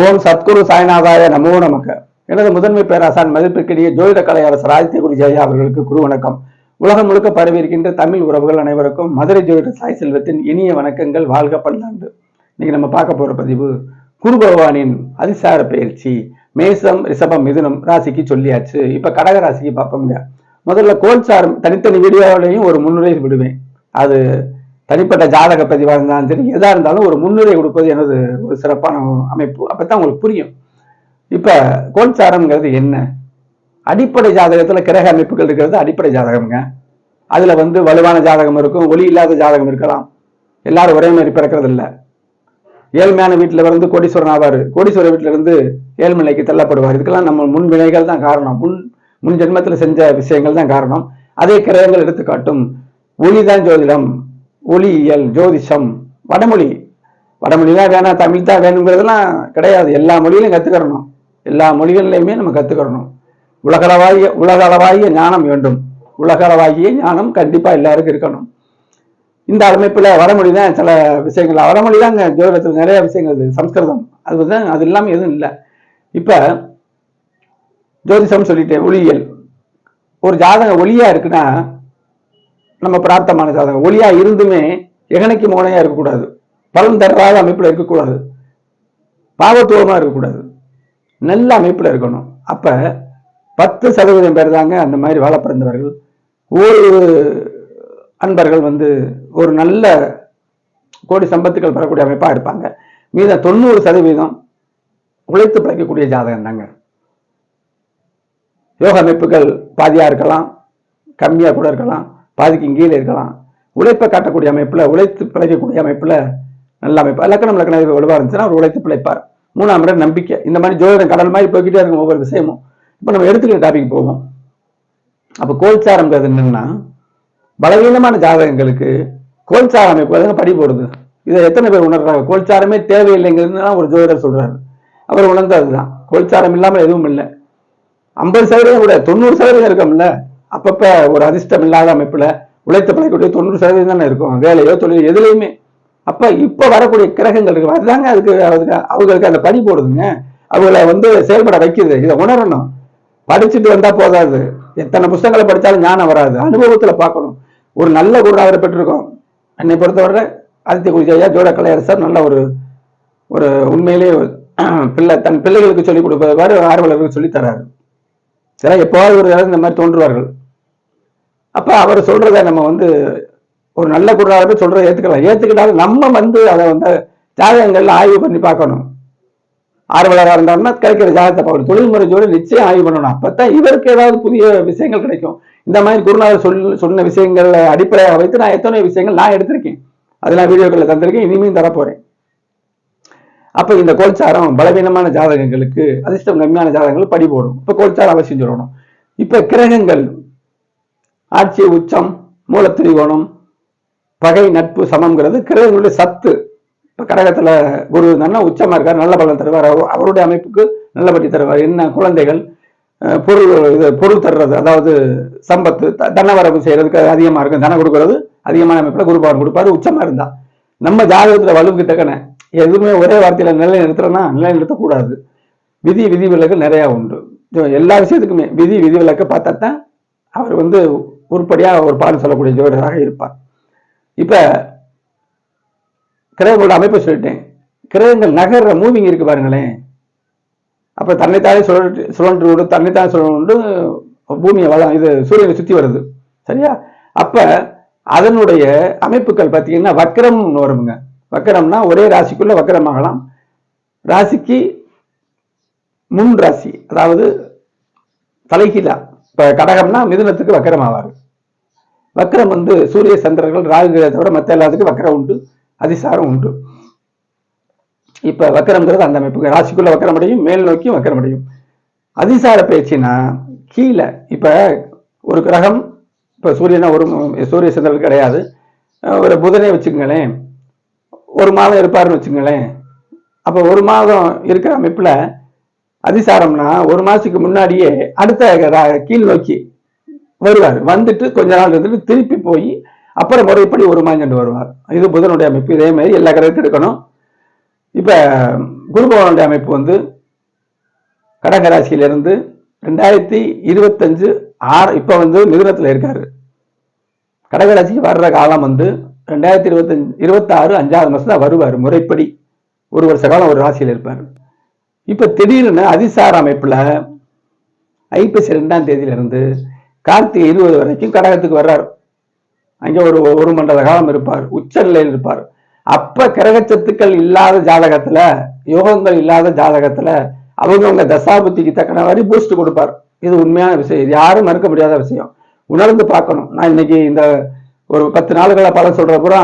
ஓம் சத்குரு சாய்நாதாய நமோ நமக்கு எனது முதன்மை பேராசான் மதிப்பிற்கிடையே ஜோதிட கலை அரசர் ஆதித்யகுரு ஜெயா அவர்களுக்கு குரு வணக்கம். உலகம் முழுக்க பரவி இருக்கின்ற தமிழ் உறவுகள் அனைவருக்கும் மதுரை ஜோதிட சாய் செல்வத்தின் இனிய வணக்கங்கள் வாழ்க பல்லாண்டு. இன்னைக்கு நம்ம பார்க்க போற பதிவு குரு பகவானின் அதிசார பயிற்சி மேசம் ரிஷபம் மிதுனம் ராசிக்கு சொல்லியாச்சு. இப்ப கடக ராசிக்கு பார்ப்போம்ங்க. முதல்ல கோல்சாரம் தனித்தனி வீடியோவிலையும் ஒரு முன்னுரை விடுவேன். அது தனிப்பட்ட ஜாதக பதிவாக இருந்தாலும் சரி எதா இருந்தாலும் ஒரு முன்னுரை கொடுப்பது எனது ஒரு சிறப்பான அமைப்பு. அப்பதான் உங்களுக்கு புரியும். இப்ப கோல்சாரம்ங்கிறது என்ன? அடிப்படை ஜாதகத்துல கிரக அமைப்புகள் இருக்கிறது அடிப்படை ஜாதகம்ங்க. அதுல வந்து வலுவான ஜாதகம் இருக்கும் ஒளி இல்லாத ஜாதகம் இருக்கலாம். எல்லாரும் ஒரே மாதிரி பிறக்கிறது இல்லை ஏழ்மையான வீட்டில் இருந்து கோடீஸ்வரன் ஆவார். கோடீஸ்வரர் வீட்டுல இருந்து ஏழ்மலைக்கு தள்ளப்படுவார். இதுக்கெல்லாம் நம்ம முன் வினைகள் தான் காரணம். முன் முன் ஜென்மத்தில் செஞ்ச விஷயங்கள் தான் காரணம். அதே கிரகங்கள் எடுத்துக்காட்டும். ஒளிதான் ஜோதிடம். ஒளியியல் ஜோதிஷம். வடமொழி. வடமொழிலாம் வேணாம் தமிழ் தான் வேணுங்கிறதுலாம் கிடையாது. எல்லா மொழியிலும் கற்றுக்கிறணும் எல்லா மொழிகள்லையுமே நம்ம கற்றுக்கிறணும் உலகளவாகிய உலகளவாகிய ஞானம் வேண்டும். உலகளவாகிய ஞானம் கண்டிப்பாக எல்லாருக்கும் இருக்கணும். இந்த அமைப்பில் வடமொழி தான் சில விஷயங்கள். வடமொழி தான் ஜோதிடத்தில் நிறைய விஷயங்கள் இது சம்ஸ்கிருதம். அது தான் அது இல்லாமல் எதுவும் இல்லை. இப்போ ஜோதிஷம் சொல்லிட்டேன் ஒளியியல். ஒரு ஜாதகம் ஒளியா இருக்குன்னா நம்ம பிரார்த்தமான ஜாதகம் ஒளியா இருந்துமே எகனைக்கு மோனையா இருக்கக்கூடாது. பலன் தராத அமைப்புல இருக்கக்கூடாது. பாவத்துவமா இருக்கக்கூடாது. நல்ல அமைப்புல இருக்கணும். அப்ப பத்து சதவீதம் பேர் தாங்க அந்த மாதிரி வாழ பிறந்தவர்கள் ஒரு அன்பர்கள் வந்து ஒரு நல்ல கோடி சம்பத்துக்கள் பெறக்கூடிய அமைப்பா இருப்பாங்க. மீத தொண்ணூறு சதவீதம் உழைத்து பிழைக்கக்கூடிய ஜாதகம் தாங்க. யோக அமைப்புகள் பாதியா இருக்கலாம் கம்மியா கூட இருக்கலாம். பாதிக்கும் கீழே இருக்கலாம். உழைப்பை காட்டக்கூடிய அமைப்புல உழைத்து பிழைக்கக்கூடிய அமைப்புல நல்ல அமைப்பு. லக்கணம் லக்கணம் வலுவாக இருந்துச்சுன்னா அவர் உழைத்து பிழைப்பார். மூணாம் இடம் நம்பிக்கை. இந்த மாதிரி ஜோதிடம் கடல் மாதிரி போய்கிட்டே இருக்கும் ஒவ்வொரு விஷயமும். இப்போ நம்ம எடுத்துக்கிற டாபிக் போவோம் அப்போ கோல்சாரம்ங்கிறது என்னன்னா பலவீனமான ஜாதகங்களுக்கு கோல்சார அமைப்பு அதுங்க படி போடுது. இதை எத்தனை பேர் உணர்றாங்க? கோல்சாரமே தேவையில்லைங்கிறதுனா ஒரு ஜோதிடர் சொல்றாரு. அவர் உணர்ந்தது தான் கோல்சாரம் இல்லாமல் எதுவும் இல்லை. ஐம்பது சதவீதம் கூட தொண்ணூறு சதவீதம் இருக்கோம்ல. அப்பப்ப ஒரு அதிர்ஷ்டம் இல்லாத அமைப்புல உழைத்த பழைக்கக்கூடிய தொண்ணூறு சதவீதம் தானே இருக்கும். வேலையோ தொழில் எதுலையுமே. அப்ப இப்ப வரக்கூடிய கிரகங்கள் இருக்கு. அதுதாங்க அதுக்கு அதுக்கு அவங்களுக்கு அந்த பணி போடுதுங்க. அவங்கள வந்து செயல்பட வைக்குது இதை உணரணும். படிச்சுட்டு வந்தா போதாது. எத்தனை புஸ்தகங்களை படித்தாலும் ஞானம் வராது. அனுபவத்துல பார்க்கணும். ஒரு நல்ல குருநாதரை பெற்றிருக்கோம். என்னை பொறுத்தவரை ஆதித்ய குருஜையா ஜோட கலையரசர் நல்ல ஒரு ஒரு உண்மையிலேயே பிள்ளை. தன் பிள்ளைகளுக்கு சொல்லிக் கொடுப்பது ஆர்வலர்களுக்கு சொல்லித் தராரு. சில எப்போவாவது ஒரு இந்த மாதிரி தோன்றுவார்கள். அப்ப அவர் சொல்கிறத நம்ம வந்து ஒரு நல்ல குரலாகவே சொல்றதை ஏத்துக்கலாம். ஏத்துக்கிட்டாலும் நம்ம வந்து அதை வந்து ஜாதகங்கள்ல ஆய்வு பண்ணி பார்க்கணும். ஆர்வலராக இருந்தாருன்னா கிடைக்கிற ஜாதகத்தை பார்க்கணும். தொழில்முறையோடு நிச்சயம் ஆய்வு பண்ணணும். அப்பதான் இவருக்கு ஏதாவது புதிய விஷயங்கள் கிடைக்கும். இந்த மாதிரி குருநாதர் சொல் சொன்ன விஷயங்களை அடிப்படையாக வைத்து நான் எத்தனை விஷயங்கள் நான் எடுத்திருக்கேன். அதெல்லாம் வீடியோக்களில் தந்திருக்கேன். இனிமேல் தரப்போறேன். அப்போ இந்த கோல்சாரம் பலவீனமான ஜாதகங்களுக்கு அதிர்ஷ்டம் கம்மியான ஜாதகங்கள் படி போடும். இப்போ கோல்சாரம் அவசியம் சொல்லணும். இப்போ கிரகங்கள் ஆட்சி உச்சம் மூலத்திரிகோணம் பகை நட்பு சமம்ங்கிறது கிரகங்களுடைய சத்து. இப்ப கடகத்துல குரு இருந்தாருன்னா உச்சமா இருக்கார் நல்ல பலன் தருவார். அவருடைய அமைப்புக்கு நல்லபடி தருவார். என்ன குழந்தைகள் பொருள் இது பொருள் தர்றது அதாவது சம்பத்து த- தனவரவு செய்யறதுக்கு அதிகமா இருக்கும். தனம் கொடுக்கறது அதிகமான அமைப்புல குருபவன் கொடுப்பாரு உச்சமா இருந்தா. நம்ம ஜாதகத்துல வலுவுக்கு தக்கன எதுவுமே ஒரே வார்த்தையில நிலை நிறுத்துறோம்னா நிலை நிறுத்தக்கூடாது விதி விதி விலக்கு நிறைய உண்டு. எல்லா விஷயத்துக்குமே விதி விதி விலக்க பார்த்தா தான் அவர் வந்து உருப்படியாக ஒரு பாடம் சொல்லக்கூடிய ஜோதிடராக இருப்பார். இப்போ கிரகங்களோட அமைப்பை சொல்லிட்டேன். கிரகங்கள் நகர்ற மூவிங் இருக்கு பாருங்களேன். அப்போ தன்னைத்தானே சுழற்று சுழன்று விடு தன்னைத்தானே சுழன்று பூமியை வளம் இது சூரியனை சுற்றி வருது. சரியா? அப்போ அதனுடைய அமைப்புகள் பார்த்தீங்கன்னா வக்கரம்னு வருங்க. வக்கரம்னா ஒரே ராசிக்குள்ள வக்கரமாகலாம் ராசிக்கு முன் ராசி அதாவது தலைகீழா. இப்போ கடகம்னா மிதுனத்துக்கு வக்கரம் ஆவார் வக்கரம் வந்து சூரிய சந்திரர்கள் ராகுகளை தவிர மற்ற எல்லாத்துக்கும் வக்கரம் உண்டு அதிசாரம் உண்டு. இப்ப வக்கரம்ங்கிறது அந்த அமைப்பு. ராசிக்குள்ள வக்கரம் அடையும் மேல் நோக்கி வக்கரம் அடையும். அதிசார பயிற்சினா கீழே இப்ப ஒரு கிரகம் இப்ப சூரியனா ஒரு சூரிய சந்திரன் கிடையாது. ஒரு புதனே வச்சுக்கங்களேன் ஒரு மாதம் இருப்பாருன்னு வச்சுங்களேன் அப்ப ஒரு மாதம் இருக்கிற அமைப்புல அதிசாரம்னா ஒரு மாசத்துக்கு முன்னாடியே அடுத்த கீழ் நோக்கி வருவார். வந்துட்டு கொஞ்ச நாள் இருந்துட்டு திருப்பி போய் அப்புறம் முறைப்படி ஒரு மாஞ்சண்டு வருவார். இது புதனுடைய அமைப்பு. இதே மாதிரி எல்லா கிரகத்துக்கும் எடுக்கணும். இப்ப குருபவனுடைய அமைப்பு வந்து கடக ராசியிலிருந்து ரெண்டாயிரத்தி இருபத்தஞ்சு ஆறு இப்போ வந்து மிதுனத்தில் இருக்காரு. கடகராசிக்கு வர்ற காலம் வந்து ரெண்டாயிரத்தி இருபத்தஞ்சு இருபத்தாறு அஞ்சாவது மாதம் தான் வருவார். முறைப்படி ஒரு வருஷ காலம் ஒரு ராசியில் இருப்பார். இப்போ திடீர்னு அதிசார அமைப்பில் ஐப்பசி ரெண்டாம் தேதியிலிருந்து கார்த்திகை இருபது வரைக்கும் கடகத்துக்கு வர்றார். அங்கே ஒரு ஒரு மண்டல காலம் இருப்பார். உச்ச நிலையில் இருப்பார். அப்ப கிரகச்சத்துக்கள் இல்லாத ஜாதகத்துல யோகங்கள் இல்லாத ஜாதகத்துல அவங்கவுங்க தசாபுத்திக்கு தக்கன மாதிரி பூஸ்ட் கொடுப்பார். இது உண்மையான விஷயம். இது யாரும் மறுக்க முடியாத விஷயம். உணர்ந்து பார்க்கணும். நான் இன்னைக்கு இந்த ஒரு பத்து நாளுகளை பல சொல்ற பூரா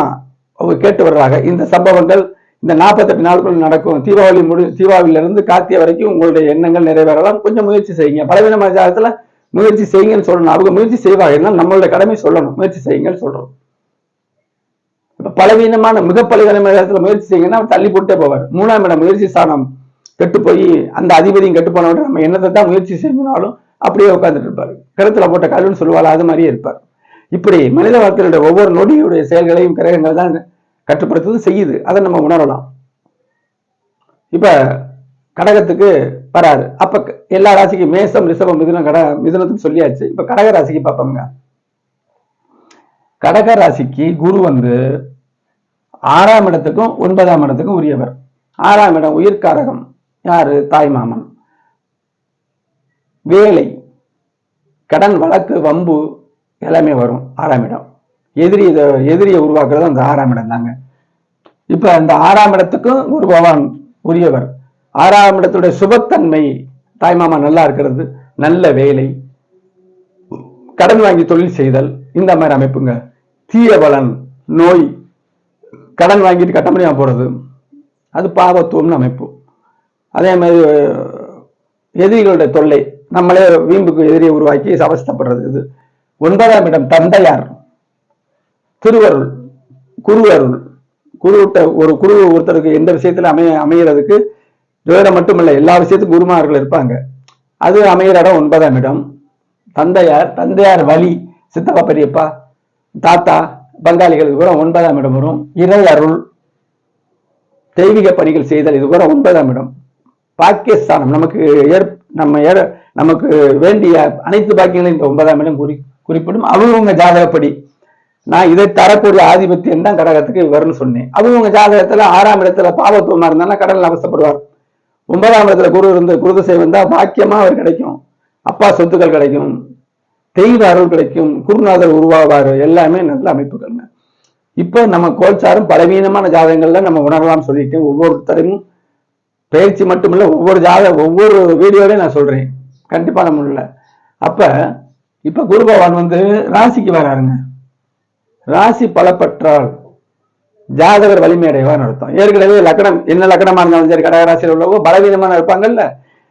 அவங்க கேட்டு வர்றாங்க. இந்த சம்பவங்கள் இந்த நாற்பத்தெட்டு நாளுக்குள் நடக்கும். தீபாவளி முடி தீபாவளியிலிருந்து கார்த்திகை வரைக்கும் உங்களுடைய எண்ணங்கள் நிறைவேறலாம். கொஞ்சம் முயற்சி செய்யுங்க. பலவீனமான ஜாதகத்துல முயற்சி செய்யுங்கன்னு சொல்லணும் அவங்க முயற்சி செய்வார்கள் நம்மளோட கடமை சொல்லணும் முயற்சி செய்யுங்கன்னு சொல்றோம். இப்ப பலவீனமான மிக பலவீனமான இடத்துல முயற்சி செய்யுங்கன்னா அவர் தள்ளி போட்டே போவார். மூணாம் இடம் முயற்சி ஸ்தானம் கெட்டு போய் அந்த அதிபதியும் கெட்டு போனவரை நம்ம என்னத்தை தான் முயற்சி செய்யணும்னாலும் அப்படியே உட்கார்ந்துட்டு இருப்பாரு. கருத்துல போட்ட கல்லுன்னு சொல்லுவாள் அது மாதிரியே இருப்பார். இப்படி மனித வாழ்க்கையுடைய ஒவ்வொரு நொடியுடைய செயல்களையும் கிரகங்கள் தான் கட்டுப்படுத்துவது செய்யுது. அதை நம்ம உணரலாம். இப்ப கடகத்துக்கு வராது அப்ப எல்லா ராசிக்கும் மேசம் ரிஷபம் மிதுனம் கட மிதுனத்துக்கு சொல்லியாச்சு. இப்ப கடக ராசிக்கு பார்ப்போங்க கடக ராசிக்கு குரு வந்து ஆறாம் இடத்துக்கும் ஒன்பதாம் இடத்துக்கும் உரியவர். ஆறாம் இடம் உயிர்காரகம் யாரு? தாய் மாமன். வேலை கடன் வழக்கு வம்பு எல்லாமே வரும் ஆறாம் இடம். எதிரி இதை எதிரியை உருவாக்குறது அந்த ஆறாம் இடம் தாங்க. இப்ப அந்த ஆறாம் இடத்துக்கும் குரு பகவான் உரியவர். ஆறாம் இடத்துடைய சுபத்தன்மை தாய்மாமா நல்லா இருக்கிறது நல்ல வேலை கடன் வாங்கி தொழில் செய்தல் இந்த மாதிரி அமைப்புங்க. தீய பலன் நோய் கடன் வாங்கிட்டு கட்ட முடியாமல் போகிறது அது பாவத்துவம்னு அமைப்பு. அதே மாதிரி எதிரிகளுடைய தொல்லை நம்மளே வீம்புக்கு எதிரியை உருவாக்கி சவஸ்தப்படுறது இது. ஒன்பதாம் இடம் தந்தையார். திருவருள் குருவருள். குருவிட்ட ஒரு குரு ஒருத்தருக்கு எந்த விஷயத்தில் அமைய அமைகிறதுக்கு ஜோதிடம் மட்டுமல்ல எல்லா விஷயத்துக்கும் குருமார்கள் இருப்பாங்க. அது அமைகிற இடம் ஒன்பதாம் இடம். தந்தையார் தந்தையார் வழி சித்தப்பா பெரியப்பா தாத்தா பங்காளிகளுக்கு கூட ஒன்பதாம் இடம் வரும். இறை அருள் தெய்வீக பணிகள் செய்தல் இது கூட ஒன்பதாம் இடம். பாக்கியஸ்தானம் நமக்கு ஏற் நம்ம ஏற நமக்கு வேண்டிய அனைத்து பாக்கியங்களையும் இந்த ஒன்பதாம் இடம் குறி குறிப்பிடும். அவங்கவுங்க ஜாதகப்படி நான் இதை தரக்கூடிய ஆதிபத்தியம் தான் கடகத்துக்கு வரும்னு சொன்னேன். அவங்கவுங்க ஜாதகத்துல ஆறாம் இடத்துல பாவத்துவமா இருந்தாலும் கடல் அவசப்படுவார் ஒன்பதாம் இடத்துல குரு இருந்து குருதசை வந்தா பாக்கியமா அவர் கிடைக்கும். அப்பா சொத்துக்கள் கிடைக்கும். தெய்வ அருள் கிடைக்கும். குருநாதர் உருவாவாரு. எல்லாமே நல்ல அமைப்புகள்ங்க. இப்போ நம்ம கோல்சாரும் பலவீனமான ஜாதகங்கள்ல நம்ம உணரலாம் சொல்லிட்டேன் ஒவ்வொருத்தரையும் பயிற்சி மட்டுமில்ல ஒவ்வொரு ஜாத ஒவ்வொரு வீடியோலையும் நான் சொல்றேன். கண்டிப்பா நம்ம இல்ல அப்ப இப்ப குரு பகவான் வந்து ராசிக்கு வராருங்க. ராசி பலப்பற்றால் ஜாதகர் வலிமை அடைவார் அர்த்தம். ஏற்கனவே லக்னம் என்ன லக்னமா இருந்தாலும் சரி கடகராசியில் உள்ளவங்க பலவீனமான இருப்பாங்கல்ல?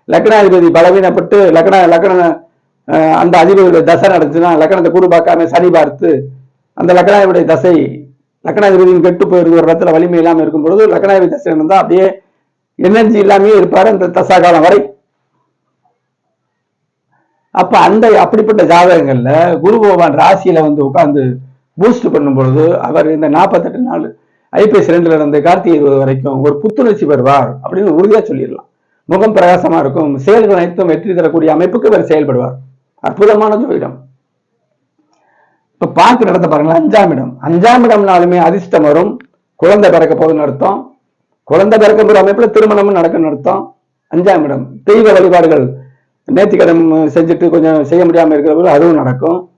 லக்னாதிபதி பலவீனப்பட்டு லக்ன லக்ன அந்த அதிபதியுடைய தசை நடந்துச்சுன்னா லக்னத்தை குரு பார்க்காம சனி பார்த்து அந்த லக்னாதிபதியுடைய தசை லக்னாதிபதியும் கெட்டு போயிருந்த ஒரு இடத்துல வலிமை இல்லாமல் இருக்கும் பொழுது லக்னாதிபதி தசை இருந்தால் அப்படியே எனர்ஜி இல்லாமயே இருப்பார் அந்த தசா காலம் வரை. அப்ப அந்த அப்படிப்பட்ட ஜாதகங்கள்ல குரு பகவான் ராசியில வந்து உட்கார்ந்து பூஸ்ட் பண்ணும் பொழுது அவர் இந்த நாற்பத்தெட்டு நாள் ஐபிஎஸ் ரெண்டுல இருந்து கார்த்திகை இருபது வரைக்கும் ஒரு புத்துணர்ச்சி பெறுவார் அப்படின்னு உறுதியா சொல்லிடலாம். முகம் பிரகாசமா இருக்கும். செயல்கள் அனைத்தும் வெற்றி தரக்கூடிய அமைப்புக்கு இவர் செயல்படுவார். அற்புதமான ஜோதிடம் இப்ப பார்க்க நடத்த பாருங்களேன். அஞ்சாம் இடம். அஞ்சாம் இடம்னாலுமே அதிர்ஷ்டம் வரும். குழந்தை பிறக்க போகுதுன்னு அர்த்தம். குழந்தை பிறக்க அமைப்புல திருமணமும் நடக்கும்னு அர்த்தம். அஞ்சாம் இடம். தெய்வ வழிபாடுகள் நேர்த்திக்கடன் செஞ்சுட்டு கொஞ்சம் செய்ய முடியாம இருக்கிறவர்கள் அதுவும் நடக்கும்.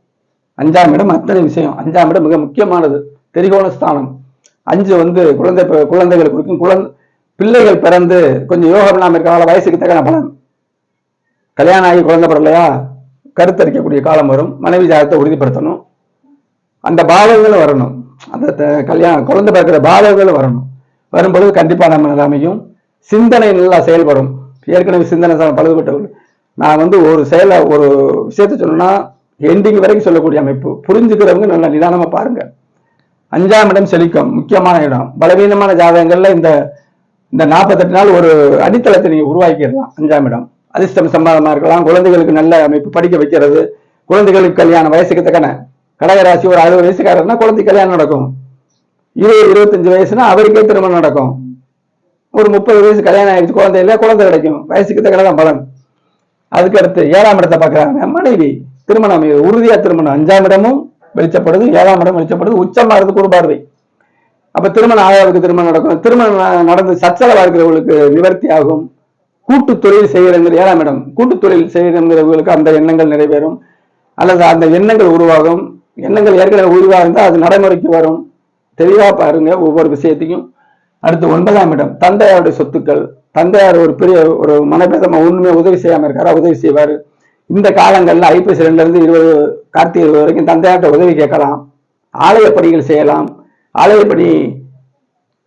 அஞ்சாம் இடம் அத்தனை விஷயம். அஞ்சாம் இடம் மிக முக்கியமானது. திரிகோண ஸ்தானம். அஞ்சு வந்து குழந்தை குழந்தைகள் குறிக்கும் குழந்தை பிள்ளைகள் பிறந்து கொஞ்சம் யோகம் இல்லாமல் இருக்கிறனால வயசுக்கு தக்கன பலன். கல்யாணம் ஆகி குழந்தை பிறலையா கருத்தரிக்கக்கூடிய காலம் வரும். மனைவி ஜாதகத்தை உறுதிப்படுத்தணும். அந்த பாதகங்களும் வரணும். அந்த த- கல்யாணம் குழந்தை பிறக்கிற பாதகங்களும் வரணும். வரும்பொழுது கண்டிப்பாக நம்ம நிலைமையும் சிந்தனை நல்லா செயல்படும். ஏற்கனவே சிந்தனை பழுதுபட்டவர்கள். நான் வந்து ஒரு செயலை ஒரு விஷயத்த சொல்லணும்னா எண்டிங் வரைக்கும் சொல்லக்கூடிய அமைப்பு. புரிஞ்சுக்கிறவங்க நல்லா நிதானமாக பாருங்கள் அஞ்சாம் இடம் செழிக்கும் முக்கியமான இடம். பலவீனமான ஜாதகங்கள்ல இந்த இந்த நாற்பத்தெட்டு நாள் ஒரு அடித்தளத்தை நீங்க உருவாக்கிடலாம் அஞ்சாம் இடம். அதிர்ஷ்டம் சம்பாதமா இருக்கலாம் குழந்தைகளுக்கு நல்ல அமைப்பு படிக்க வைக்கிறது. குழந்தைகளுக்கு கல்யாணம் வயசுக்கு தக்கன கடகராசி ஒரு அறுபது வயசுக்காரர்னா குழந்தை கல்யாணம் நடக்கும். இருபது இருபத்தஞ்சு வயசுனா அவருக்கே திருமணம் நடக்கும். ஒரு முப்பது வயசு கல்யாணம் ஆயிடுச்சு குழந்தை இல்லை குழந்தை கிடைக்கும். வயசுக்கு தக்கன தான் பலன். அதுக்கு அடுத்து ஏழாம் இடத்தை பார்க்கறாங்க மனைவி. திருமணம் உறுதியாக உறுதியா திருமணம். அஞ்சாம் இடமும் வெளிச்சப்படுது ஏழாம் இடம் வெளிச்சப்படுது உச்சமா இருந்து ஒரு பார்வை. அப்ப திருமணம் ஆயாவுக்கு திருமணம் நடக்கும். திருமணம் நடந்து சச்சரவா இருக்கிறவங்களுக்கு நிவர்த்தி ஆகும். கூட்டு தொழில் செய்கிறங்கிற ஏழாம் இடம். கூட்டு தொழில் செய்கிறவங்களுக்கு அந்த எண்ணங்கள் நிறைவேறும். அல்லது அந்த எண்ணங்கள் உருவாகும். எண்ணங்கள் ஏற்கனவே உருவாக இருந்தால் அது நடைமுறைக்கு வரும். தெளிவா பாருங்க ஒவ்வொரு விஷயத்தையும். அடுத்து ஒன்பதாம் இடம். தந்தையாருடைய சொத்துக்கள். தந்தையார் ஒரு பெரிய ஒரு மனப்பேதமா உண்மையை உதவி செய்யாம இருக்காரா? உதவி செய்வாரு. இந்த காலங்கள்ல ஐபிஎஸ் ரெண்டுல இருந்து இருபது கார்த்திகை வரைக்கும் தந்தையார்ட்ட உதவி கேட்கலாம். ஆலய பணிகள் செய்யலாம். ஆலய பணி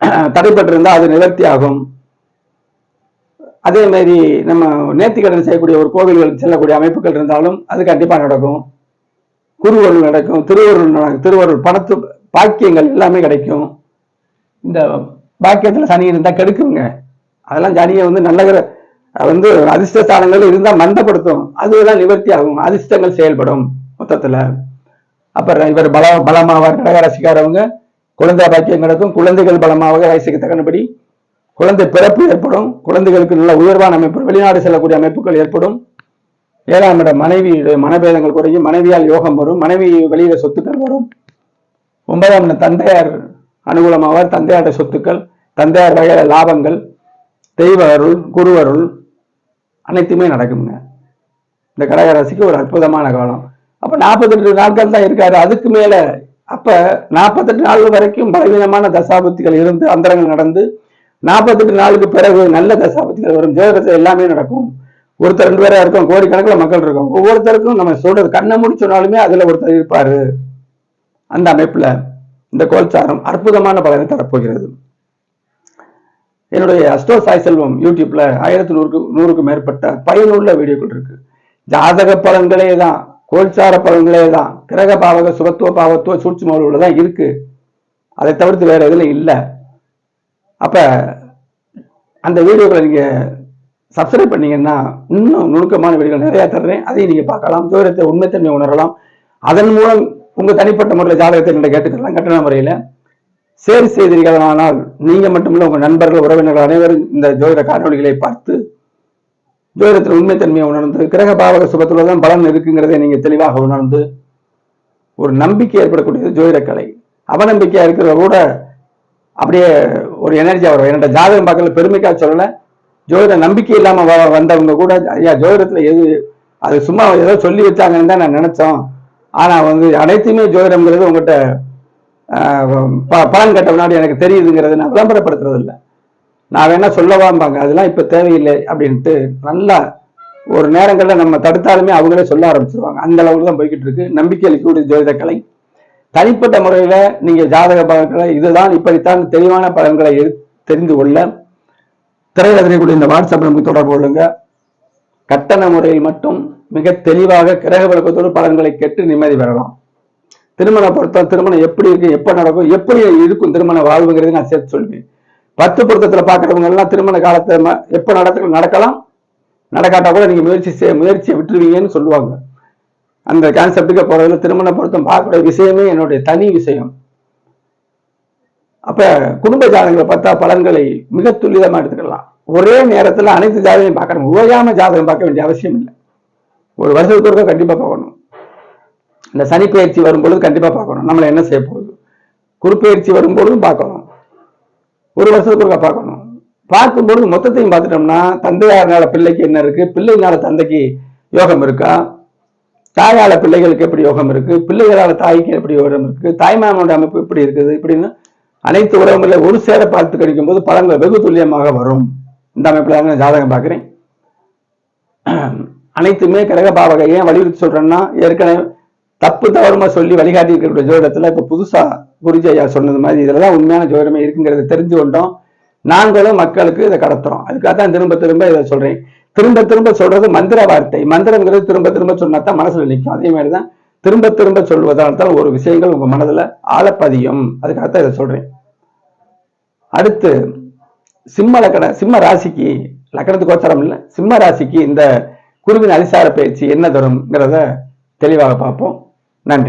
தடைப்பட்டிருந்தா அது நிவர்த்தி ஆகும் அதே மாதிரி நம்ம நேர்த்திக்கடன் செய்யக்கூடிய ஒரு கோவில்களுக்கு செல்லக்கூடிய அமைப்புகள் இருந்தாலும் அது கண்டிப்பா நடக்கும். குருவருள் நடக்கும். திருவருள் நடக்கும் திருவருள் பணத்து பாக்கியங்கள் எல்லாமே கிடைக்கும். இந்த பாக்கியத்துல சனி இருந்தால் கெடுக்குங்க. அதெல்லாம் சனியை வந்து நல்லகிர வந்து அதிர்ஷ்ட ஸ்தானங்கள் இருந்தால் மந்தப்படுத்தும். அதுதான் நிவர்த்தி ஆகும் அதிர்ஷ்டங்கள் செயல்படும். மொத்தத்துல. அப்புறம் இவர் பல பலமாவார் கடகராசிக்காரவங்க குழந்தை பாக்கியம் கிடக்கும் குழந்தைகள் பலமாக ராசிக்கு தக்கனபடி குழந்தை பிறப்பு ஏற்படும் குழந்தைகளுக்கு நல்ல உயர்வான அமைப்பு வெளிநாடு செல்லக்கூடிய அமைப்புகள் ஏற்படும். ஏழாம் இடம் மனைவியுடைய மனபேதங்கள் குறையும் மனைவியால் யோகம் வரும் மனைவி வெளியில சொத்துக்கள் வரும். ஒன்பதாம் இடம் தந்தையார் அனுகூலமாவார் தந்தையாருடைய சொத்துக்கள் தந்தையார் வகையில லாபங்கள் தெய்வ அருள் குரு அருள் அனைத்துமே நடக்குங்க. இந்த கடகராசிக்கு ஒரு அற்புதமான காலம். அப்ப நாற்பத்தெட்டு நாட்கள் தான் இருக்காரு. அதுக்கு மேல அப்ப நாற்பத்தெட்டு நாள் வரைக்கும் பலவீனமான தசாபத்திகள் இருந்து அந்தரங்கள் நடந்து நாற்பத்தெட்டு நாளுக்கு பிறகு நல்ல தசாபத்திகள் வரும். ஜோதிடத்தில் எல்லாமே நடக்கும். ஒருத்தர் ரெண்டு பேரா இருக்கும். கோடிக்கணக்கில் மக்கள் இருக்கும். ஒவ்வொருத்தருக்கும் நம்ம சொல்றது கண்ணை மூடி சொன்னாலுமே அதுல ஒருத்தர் இருப்பாரு. அந்த அமைப்புல இந்த கோல்சாரம் அற்புதமான பலனை தரப்போகிறது. என்னுடைய அஸ்டோ சாய் செல்வம் யூடியூப்ல ஆயிரத்தி நூறுக்கு நூறுக்கும் மேற்பட்ட பயனுள்ள வீடியோக்கள் இருக்கு. ஜாதக பலன்களே தான். கோல்சார பலன்களே தான் கிரக பாவக சுகத்துவ பாவத்துவ சூட்சும தான் இருக்கு. அதை தவிர்த்து வேற எதுல இல்லை. அப்ப அந்த வீடியோக்களை நீங்க சப்ஸ்கிரைப் பண்ணீங்கன்னா இன்னும் நுணுக்கமான வீடியோகள் நிறைய தர்றேன். அதையும் நீங்க பார்க்கலாம். ஜோதிடத்தை உண்மைத்தன்மை உணரலாம். அதன் மூலம் உங்க தனிப்பட்ட முறையில் ஜாதகத்தை நீங்க கேட்டுக்கலாம் கட்டண முறையில. சேர் செய்தீர்களானால் நீங்க மட்டுமில்லை உங்க நண்பர்கள் உறவினர்கள் அனைவரும் இந்த ஜோதிட காணொலிகளை பார்த்து ஜோதிடத்தில் உண்மைத்தன்மையை உணர்ந்து கிரக பாவக சுபத்துல தான் பலன் இருக்குங்கிறதை நீங்க தெளிவாக உணர்ந்து ஒரு நம்பிக்கை ஏற்படக்கூடியது ஜோதிடக்கலை. கலை அவநம்பிக்கையா இருக்கிறத கூட அப்படியே ஒரு எனர்ஜியா வரும் என்னோட ஜாதகம் பார்க்கல பெருமைக்கா சொல்லல. ஜோதிட நம்பிக்கை இல்லாம வ- வந்தவங்க கூட ஐயா ஜோதிடத்துல எது அது சும்மா ஏதோ சொல்லி வச்சாங்கன்னு தான் நான் நினைச்சோம். ஆனா வந்து அனைத்துமே ஜோதிடம்ங்கிறது உங்ககிட்ட ப- பலன் கட்ட முன்னாடி எனக்கு தெரியுதுங்கிறது நான் விளம்பரப்படுத்துறது இல்லை நான் வேணா சொல்லவாம்பாங்க. அதெல்லாம் இப்ப தேவையில்லை அப்படின்ட்டு நல்லா ஒரு நேரங்கள்ல நம்ம தடுத்தாலுமே அவங்களே சொல்ல ஆரம்பிச்சிருவாங்க. அந்த அளவுக்கு தான் போய்கிட்டு இருக்கு. நம்பிக்கை அளிக்கக்கூடிய ஜோதிட கலை. தனிப்பட்ட முறையில நீங்க ஜாதக பலன்களை இதுதான் இப்படித்தான் தெளிவான பலன்களை தெரிந்து கொள்ள திரையில் தெரியக்கூடிய இந்த வாட்ஸ்அப் நமக்கு தொடர்பு கொள்ளுங்க. கட்டண முறையில் மட்டும் மிக தெளிவாக கிரக விளக்கத்தோடு பலன்களை கேட்டு நிம்மதி பெறலாம். திருமண பொருத்தம் திருமணம் எப்படி இருக்கு எப்ப நடக்கும் எப்படி இருக்கும் திருமண வாழ்வுங்கிறது நான் சேர்த்து சொல்வேன். பத்து பொருத்தத்தில் பார்க்குறவங்க எல்லாம் திருமண காலத்தை எப்போ எப்ப நடக்கலாம்? நடக்காட்டா கூட நீங்கள் முயற்சி செய்ய முயற்சியை விட்டுருவீங்கன்னு சொல்லுவாங்க. அந்த கான்செப்டுக்கு போகிறதுல திருமண பொருத்தம் பார்க்கக்கூடிய விஷயமே என்னுடைய தனி விஷயம். அப்போ குடும்ப ஜாதகங்களை பார்த்தா பலன்களை மிக துல்லிதமாக எடுத்துக்கலாம். ஒரே நேரத்தில் அனைத்து ஜாதகத்தையும் பார்க்கணும். ஓயாம ஜாதகம் பார்க்க வேண்டிய அவசியம் இல்லை. ஒரு வருஷத்துக்கு ஒருக்க கண்டிப்பாக பார்க்கணும். இந்த சனி பயிற்சி வரும்பொழுது கண்டிப்பாக பார்க்கணும். நம்மளை என்ன செய்ய போகுது? குறுப்பெயர்ச்சி வரும்பொழுதும் பார்க்கணும். ஒரு வருஷத்துக்கு ஒருக்கா பார்க்கணும். பார்க்கும்பொழுது மொத்தத்தையும் பார்த்துட்டோம்னா தந்தையாரனால பிள்ளைக்கு என்ன இருக்கு? பிள்ளைனால தந்தைக்கு யோகம் இருக்கா? தாயால பிள்ளைகளுக்கு எப்படி யோகம் இருக்கு? பிள்ளைகளால தாய்க்கு எப்படி யோகம் இருக்கு? தாய்மாமனோட அமைப்பு எப்படி இருக்குது? இப்படின்னு அனைத்து உறவுகளை ஒரு சேர பார்த்து கிடைக்கும் போது பலன்கள் வெகு துல்லியமாக வரும். இந்த அமைப்புல தாங்க நான் ஜாதகம் பார்க்குறேன். அனைத்துமே கிரக பாவக ஏன் வலியுறுத்தி சொல்றேன்னா ஏற்கனவே தப்பு தவறுமா சொல்லி வழிகாட்டி இருக்கக்கூடிய ஜோதிடத்துல இப்ப புதுசா குருஜி ஐயா சொன்னது மாதிரி இதுலதான் உண்மையான ஜோதிடமே இருக்குங்கிறத தெரிஞ்சு கொண்டோம். நாங்களும் மக்களுக்கு இதை கடத்துறோம். அதுக்காக தான் திரும்ப திரும்ப இதை சொல்றேன். திரும்ப திரும்ப சொல்றது மந்திர வார்த்தை. மந்திரங்கிறது திரும்ப திரும்ப சொன்னா தான் மனசுல நிற்கும் அதே மாதிரி தான் திரும்ப திரும்ப சொல்வதால் தான் ஒரு விஷயங்கள் உங்க மனதுல ஆழப்பதியும். அதுக்காகத்தான் இதை சொல்றேன். அடுத்து சிம்ம லக்கண சிம்ம ராசிக்கு லக்கணத்து கோச்சாரம் இல்லை சிம்ம ராசிக்கு இந்த குருவின் அதிசார பயிற்சி என்ன தரும்ங்கிறத தெளிவாக பார்ப்போம். நன்றி.